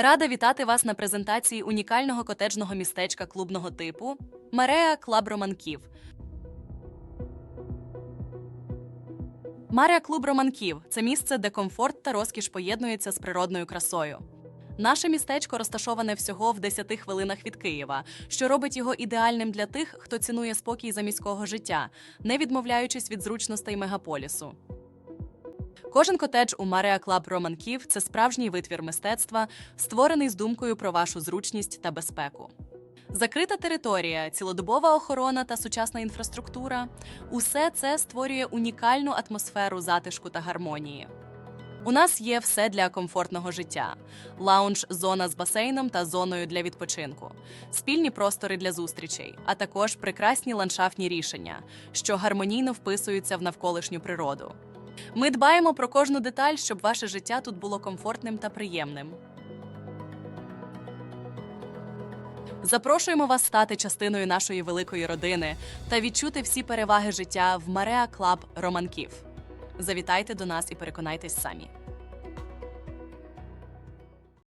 Рада вітати вас на презентації унікального котеджного містечка клубного типу Мареа Клаб Романків. Марія Клуб Романків це місце, де комфорт та розкіш поєднуються з природною красою. Наше містечко розташоване всього в 10 хвилинах від Києва, що робить його ідеальним для тих, хто цінує спокій за міського життя, не відмовляючись від зручностей мегаполісу. Кожен котедж у Марія Клаб Романків це справжній витвір мистецтва, створений з думкою про вашу зручність та безпеку. Закрита територія, цілодобова охорона та сучасна інфраструктура усе це створює унікальну атмосферу затишку та гармонії. У нас є все для комфортного життя: лаунж, зона з басейном та зоною для відпочинку, спільні простори для зустрічей, а також прекрасні ландшафтні рішення, що гармонійно вписуються в навколишню природу. Ми дбаємо про кожну деталь, щоб ваше життя тут було комфортним та приємним. Запрошуємо вас стати частиною нашої великої родини та відчути всі переваги життя в Мареа Клаб Романків. Завітайте до нас і переконайтесь самі.